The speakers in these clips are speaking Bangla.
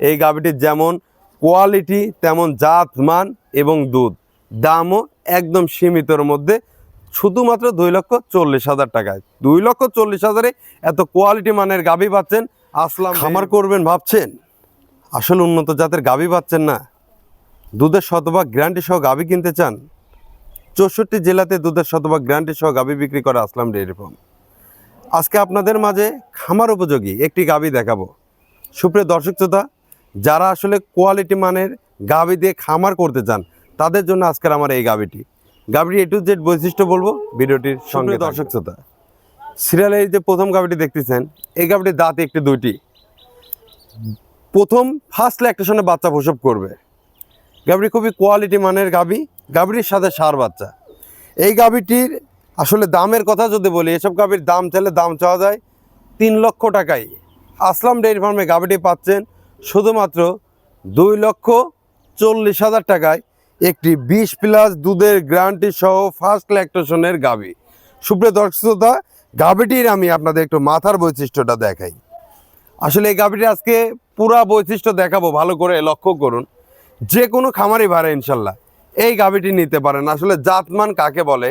এই গাভীটির যেমন কোয়ালিটি তেমন জাত মান এবং দুধ। দামও একদম সীমিতর মধ্যে শুধুমাত্র দুই লক্ষ চল্লিশ হাজার টাকায়। দুই লক্ষ চল্লিশ হাজারে এত কোয়ালিটি মানের গাভী পাচ্ছেন আসলাম খামার করবেন ভাবছেন? আসলে উন্নত জাতের গাভী পাচ্ছেন না। দুধের শতভাগ গ্যারান্টি সহ গাভী কিনতে চান? চৌষট্টি জেলাতে দুধের শতভাগ গ্যারান্টি সহ গাভী বিক্রি করে আসলাম ডেয়ারি ফার্ম। আজকে আপনাদের মাঝে খামার উপযোগী একটি গাভী দেখাবো। সুপ্রিয় দর্শক শ্রোতা যারা আসলে কোয়ালিটি মানের গাভী দিয়ে খামার করতে চান তাদের জন্য আজকের আমার এই গাভীটি গাভীটি এ টু জেড বৈশিষ্ট্য বলব ভিডিওটির সঙ্গে দর্শক শ্রোতা সিরিয়ালে এই যে প্রথম গাভীটি দেখতেছেন এই গাভীটির দাঁত একটি দুইটি। প্রথম ফার্স্ট ল্যাকটেশনে বাচ্চা প্রসব করবে। গাভীটি খুবই কোয়ালিটি মানের গাভী গাভীটির সাথে সার বাচ্চা। এই গাভীটির আসলে দামের কথা যদি বলি এসব গাভীর দাম চাইলে দাম চাওয়া যায় তিন লক্ষ টাকাই আসলাম ডেয়ারি ফার্মে গাভীটি পাচ্ছেন শুধুমাত্র দুই লক্ষ চল্লিশ হাজার টাকায় একটি বিশ প্লাস দুধের গ্যারান্টি সহ ফার্স্ট ল্যাকটেশনের গাভী। সুপ্রিয় দর্শকতা গাভীটির আমি আপনাদের একটু মাথার বৈশিষ্ট্যটা দেখাই। আসলে এই গাভীটি আজকে পুরা বৈশিষ্ট্য দেখাবো, ভালো করে লক্ষ্য করুন। যে কোনো খামারই ভাড়া ইনশাল্লাহ এই গাভীটি নিতে পারেন। আসলে জাতমান কাকে বলে,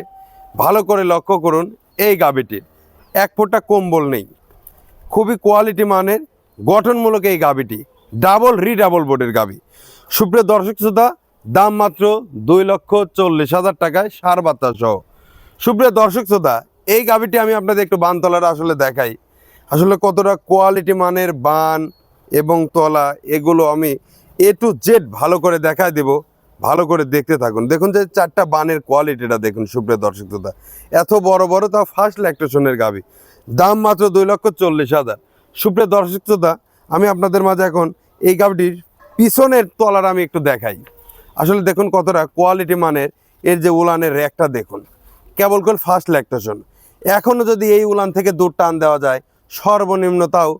ভালো করে লক্ষ্য করুন এই গাভীটির এক ফোঁটা কম্বল নেই। খুবই কোয়ালিটি মানের, গঠনমূলক এই গাভীটি। ডাবল রি ডাবল বোর্ডের গাভী। সুপ্রিয় দর্শক শ্রোতা, দাম মাত্র দুই লক্ষ চল্লিশ হাজার টাকায় সার বাচ্চা সহ। সুপ্রিয় দর্শক শ্রোতা, এই গাভীটি আমি আপনাদের একটু বান তলাটা আসলে দেখাই। আসলে কতটা কোয়ালিটি মানের বান এবং তলা, এগুলো আমি এ টু জেড ভালো করে দেখায় দেব। ভালো করে দেখতে থাকুন। দেখুন যে চারটা বানের কোয়ালিটিটা দেখুন, সুপ্রিয় দর্শক শ্রোতা। এত বড় বড়, তাও ফার্স্ট ল্যাকটেশনের গাভী। দাম মাত্র দুই লক্ষ চল্লিশ হাজার। সুপ্রিয় দর্শক শ্রোতা আমি আপনাদের মাঝে এখন এই গাভীটির পিছনের তলার আমি একটু দেখাই। আসলে দেখুন কতটা কোয়ালিটি মানের এর যে উলানের র্যাকটা দেখুন। কেবল করে ফার্স্ট ল্যাকটেশন এখনও যদি এই উলান থেকে দুধ টান দেওয়া যায়, সর্বনিম্ন তাও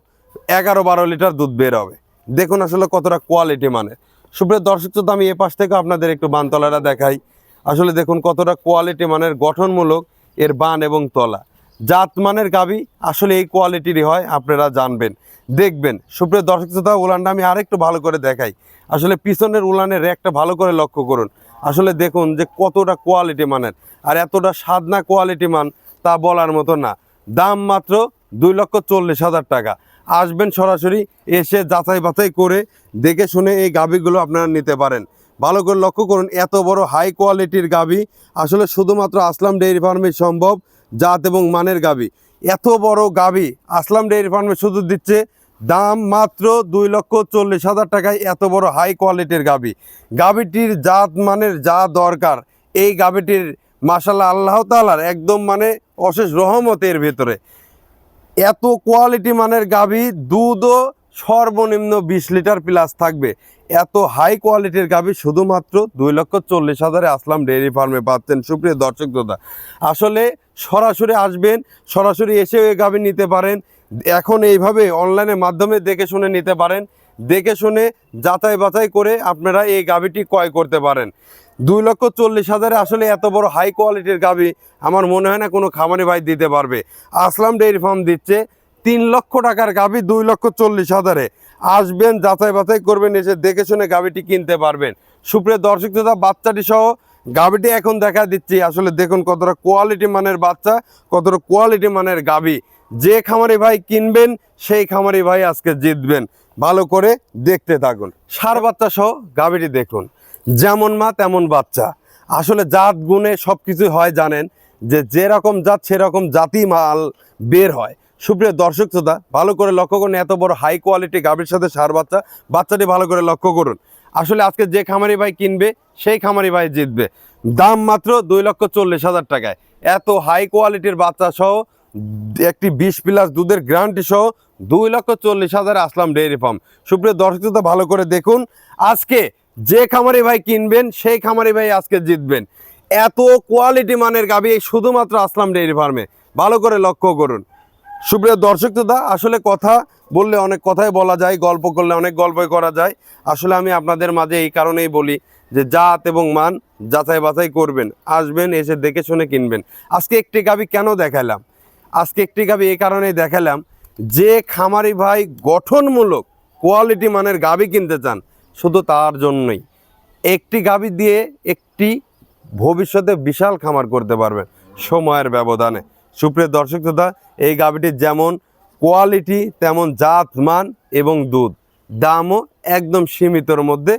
এগারো বারো লিটার দুধ বের হবে। দেখুন আসলে কতটা কোয়ালিটি মানের। সুপ্রিয় দর্শক তো আমি এ পাশ থেকে আপনাদের একটু বানতলাটা দেখাই। আসলে দেখুন কতটা কোয়ালিটি মানের গঠনমূলক এর বান এবং তলা। জাত মানের গাবি আসলে এই কোয়ালিটিরই হয়, আপনারা জানবেন। দেখবেন, সুপ্রিয় দর্শক শ্রোতা, উলানটা আমি আরেকটু ভালো করে দেখাই। আসলে পিছনের উলানের র্যাকটা ভালো করে লক্ষ্য করুন। আসলে দেখুন যে কতটা কোয়ালিটি মানের, আর এতটা সাদনা কোয়ালিটি মান তা বলার মতো না। দাম মাত্র দুই লক্ষ চল্লিশ হাজার টাকা। আসবেন সরাসরি, এসে যাচাই বাছাই করে দেখে শুনে এই গাভীগুলো আপনারা নিতে পারেন। ভালো করে লক্ষ্য করুন, এত বড় হাই কোয়ালিটির গাভী। আসলে শুধুমাত্র আসলাম ডেয়ারি ফার্মে সম্ভব জাত এবং মানের গাভী। এত বড় গাভী আসলাম ডেয়ারি ফার্মে শুধু দিচ্ছে, দাম মাত্র দুই লক্ষ চল্লিশ হাজার টাকায় এত বড় হাই কোয়ালিটির গাভী। গাভীটির জাত মানের যা দরকার, এই গাভীটির মাসাল্লাহ আল্লাহ তালার একদম মানে অশেষ রহমতের ভেতরে। এত কোয়ালিটি মানের গাভী, দুধও সর্বনিম্ন বিশ লিটার প্লাস থাকবে। এত হাই কোয়ালিটির গাভী শুধুমাত্র দুই লক্ষ চল্লিশ হাজারে আসলাম ডেয়ারি ফার্মে পাচ্ছেন। সুপ্রিয় দর্শক দাদা আসলে সরাসরি আসবেন, সরাসরি এসেও এই গাভী নিতে পারেন। এখন এইভাবে অনলাইনের মাধ্যমে দেখে শুনে নিতে পারেন। দেখে শুনে যাচাই বাছাই করে আপনারা এই গাভীটি ক্রয় করতে পারেন। দুই লক্ষ চল্লিশ হাজারে আসলে এত বড় হাই কোয়ালিটির গাভী, আমার মনে হয় না কোনো খামারি ভাই দিতে পারবে। আসলাম ডেয়ারি ফার্ম দিচ্ছে তিন লক্ষ টাকার গাভী, দুই লক্ষ চল্লিশ হাজারে। আসবেন, যাচাই বাছাই করবেন, এসে দেখে শুনে গাভীটি কিনতে পারবেন। সুপ্রিয় দর্শক শ্রোতা, বাচ্চাটি সহ গাভীটি এখন দেখা দিচ্ছি। আসলে দেখুন কতটা কোয়ালিটি মানের বাচ্চা, কতটা কোয়ালিটি মানের গাভী। যে খামারি ভাই কিনবেন, সেই খামারি ভাই আজকে জিতবেন। ভালো করে দেখতে থাকুন। সার বাচ্চা সহ গাভীটি দেখুন। যেমন মা, তেমন বাচ্চা। আসলে জাত, গুণে সব কিছু হয় জানেন, যে যেরকম জাত, সেরকম জাতি মাল বের হয়। সুপ্রিয় দর্শক শ্রোতা, ভালো করে লক্ষ্য করুন, এত বড় হাই কোয়ালিটি গাভীর সাথে সার বাচ্চা, বাচ্চাটি ভালো করে লক্ষ্য করুন। আসলে আজকে যে খামারি ভাই কিনবে, সেই খামারি ভাই জিতবে। দাম মাত্র দুই লক্ষ চল্লিশ হাজার টাকায়। এত হাই কোয়ালিটির বাচ্চা সহ, একটি বিশ প্লাস দুধের গ্যারান্টি সহ, দুই লক্ষ চল্লিশ হাজার আসলাম ডেয়ারি ফার্ম সুপ্রিয় দর্শক শ্রোতা, ভালো করে দেখুন, আজকে যে খামারি ভাই কিনবেন, সেই খামারি ভাই আজকে জিতবেন। এত কোয়ালিটি মানের এই শুধুমাত্র আসলাম ডেয়ারি ফার্মে ভালো করে লক্ষ্য করুন। সুপ্রিয় দর্শক দাদা, আসলে কথা বললে অনেক কথাই বলা যায়, গল্প করলে অনেক গল্পই করা যায়। আসলে আমি আপনাদের মাঝে এই কারণেই বলি যে জাত এবং মান যাচাই বাছাই করবেন, আসবেন, এসে দেখে শুনে কিনবেন। আজকে একটি গাবি কেন দেখালাম? আজকে একটি গাবি এই কারণেই দেখালাম, যে খামারি ভাই গঠনমূলক কোয়ালিটি মানের গাভি কিনতে চান, শুধু তার জন্যই। একটি গাভি দিয়ে একটি ভবিষ্যতে বিশাল খামার করতে পারবেন, সময়ের ব্যবধানে। সুপ্রিয় দর্শক শ্রোতা, এই গাভিটির যেমন কোয়ালিটি তেমন জাত মান এবং দুধ। দামও একদম সীমিতর মধ্যে,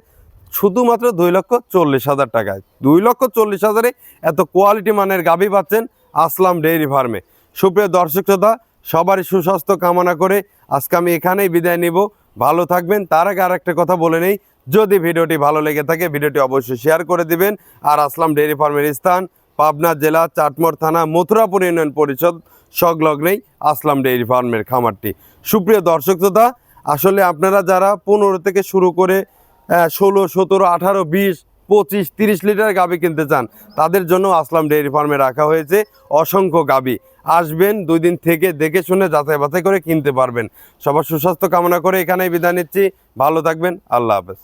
শুধুমাত্র দুই লক্ষ চল্লিশ হাজার টাকায়। দুই লক্ষ চল্লিশ হাজারে এত কোয়ালিটি মানের গাভি পাচ্ছেন আসলাম ডেইরি ফার্মে। সুপ্রিয় দর্শক শ্রোতা, সবারই সুস্বাস্থ্য কামনা করে আজকে আমি এখানেই বিদায় নিব। ভালো থাকবেন। তার আগে আর একটা কথা বলে নেই। যদি ভিডিওটি ভালো লেগে থাকে, ভিডিওটি অবশ্যই শেয়ার করে দিবেন। আর আসলাম ডেইরি ফার্মের স্থান পাবনা জেলা, চাটমোর থানা, মথুরাপুর ইউনিয়ন পরিষদ, সংলগ্নেই আসলাম ডেইরি ফার্মের খামারটি। সুপ্রিয় দর্শক শ্রোতা, আসলে আপনারা যারা পনেরো থেকে শুরু করে ষোলো, সতেরো, আঠারো, বিশ, পঁচিশ, তিরিশ লিটার গাবি কিনতে চান, তাদের জন্য আসলাম ডেইরি ফার্মে রাখা হয়েছে অসংখ্য গাবি। আসবেন, দুই দিন থেকে দেখে শুনে যাচাই বাছাই করে কিনতে পারবেন। সবার সুস্বাস্থ্য কামনা করে এখানেই বিদায় নিচ্ছি। ভালো থাকবেন, আল্লাহ হাফেজ।